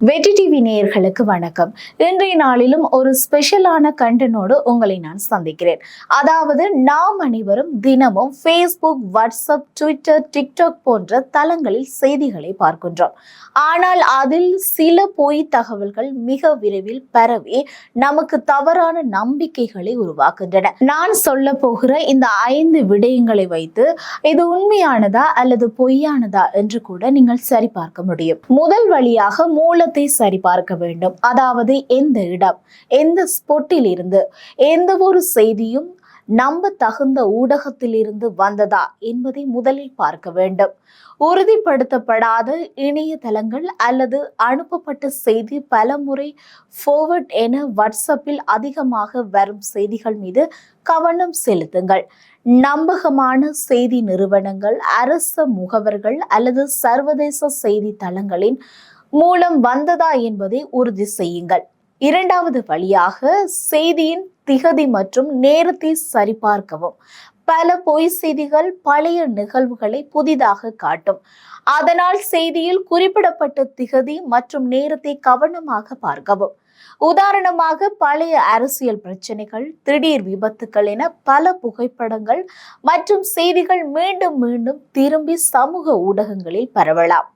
வெற்றி டிவி நேயர்களுக்கு வணக்கம். இன்றைய நாளிலும் ஒரு ஸ்பெஷலான கண்டனோடு உங்களை நான் சந்திக்கிறேன். அதாவது நாம் அனைவரும் தினமும் ஃபேஸ்புக் வாட்ஸ்அப் ட்விட்டர் டிக்டாக் போன்ற தளங்களில் செய்திகளை பார்க்கின்றோம். ஆனால் அதில் சில பொய் தகவல்கள் மிக விரைவில் பரவி நமக்கு தவறான நம்பிக்கைகளை உருவாக்குகின்றன. நான் சொல்ல போகிற இந்த ஐந்து விடயங்களை வைத்து இது உண்மையானதா அல்லது பொய்யானதா என்று கூட நீங்கள் சரிபார்க்க முடியும். முதல் வழியாக மூல இடத்தை சரிபார்க்க வேண்டும். அதாவது எந்த இடம் எந்த ஸ்பொட்டில் இருந்து எந்த ஒரு செய்தியும் நம்ப தகுந்த ஊடகத்திலிருந்து வந்ததா என்பதை முதலில் பார்க்க வேண்டும். உறுதிப்படுத்தப்படாத இணையதளங்கள் அல்லது அனுப்பப்பட்ட செய்தி பலமுறை ஃபோர்வர்ட் என வாட்ஸ்அப்பில் அதிகமாக வரும் செய்திகள் மீது கவனம் செலுத்துங்கள். நம்பகமான செய்தி நிறுவனங்கள் அரச முகவர்கள் அல்லது சர்வதேச செய்தி தளங்களின் மூலம் வந்ததா என்பதை உறுதி செய்யுங்கள். இரண்டாவது வழியாக செய்தியின் திகதி மற்றும் நேரத்தை சரிபார்க்கவும். பல பொய் செய்திகள் பழைய நிகழ்வுகளை புதிதாக காட்டும். அதனால் செய்தியில் குறிப்பிடப்பட்ட திகதி மற்றும் நேரத்தை கவனமாக பார்க்கவும். உதாரணமாக பழைய அரசியல் பிரச்சனைகள் திடீர் விபத்துக்கள் என பல புகைப்படங்கள் மற்றும் செய்திகள் மீண்டும் மீண்டும் திரும்பி சமூக ஊடகங்களில் பரவலாம்.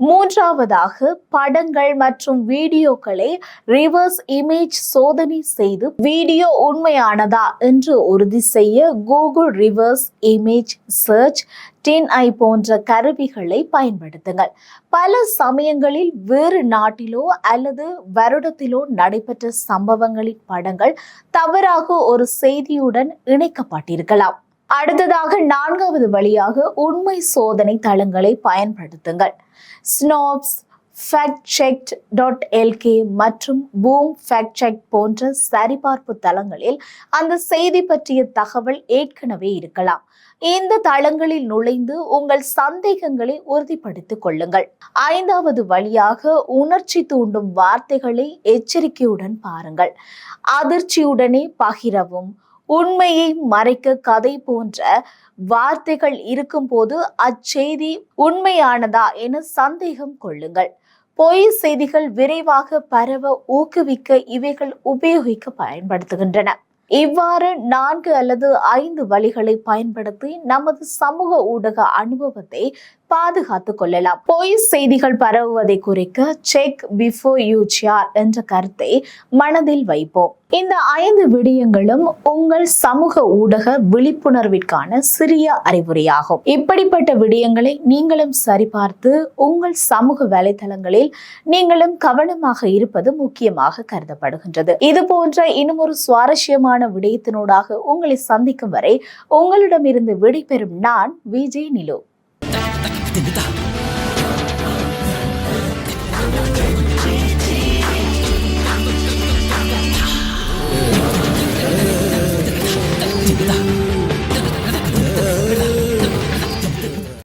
மூன்றாவதாக படங்கள் மற்றும் வீடியோக்களை ரிவர்ஸ் இமேஜ் சோதனை செய்து வீடியோ உண்மையானதா என்று உறுதி செய்ய Google reverse image search TinEye போன்ற கருவிகளை பயன்படுத்துங்கள். பல சமயங்களில் வேறு நாட்டிலோ அல்லது வருடத்திலோ நடைபெற்ற சம்பவங்களின் படங்கள் தவறாக ஒரு செய்தியுடன் இணைக்கப்பட்டிருக்கலாம். அடுத்ததாக நான்காவது வழியாக உண்மை சோதனை தளங்களை பயன்படுத்துங்கள். Snopes fact check dot LK மற்றும் பூம் ஃபேக்ட் செக் போன்ற சரிபார்ப்பு தளங்களில் அந்த செய்தி பற்றிய தகவல் ஏற்கனவே இருக்கலாம். இந்த தளங்களில் நுழைந்து உங்கள் சந்தேகங்களை உறுதிப்படுத்திக் கொள்ளுங்கள். ஐந்தாவது வழியாக உணர்ச்சி தூண்டும் வார்த்தைகளை எச்சரிக்கையுடன் பாருங்கள். அதிர்ச்சியுடனே பகிரவும் உண்மையை மறைக்க கதை போன்ற வார்த்தைகள் இருக்கும்போது அச்செய்தி உண்மையானதா என சந்தேகம் கொள்ளுங்கள். பொய் செய்திகள் விரைவாக பரவ ஊக்குவிக்க இவைகள் உபயோகிக்க பயன்படுத்துகின்றன. இவ்வாறு நான்கு அல்லது ஐந்து வழிகளை பயன்படுத்தி நமது சமூக ஊடக அனுபவத்தை பாதுகாத்துக் கொள்ளலாம். பொய் செய்திகள் பரவுவதை குறிக்க செக் பிஃபோர் யூ என்ற கருத்தை மனதில் வைப்போம். இந்த ஐந்து விடயங்களும் உங்கள் சமூக ஊடக விழிப்புணர்விற்கான சிறிய அறிவுரையாகும் இப்படிப்பட்ட விடயங்களை நீங்களும் சரிபார்த்து உங்கள் சமூக வலைதளங்களில் நீங்களும் கவனமாக இருப்பது முக்கியமாக கருதப்படுகின்றது. இது போன்ற இன்னும் ஒரு சுவாரஸ்யமான விடயத்தினூடாக உங்களை சந்திக்கும் வரை உங்களிடமிருந்து விடைபெறும் நான் விஜய் நிலோ. 你的。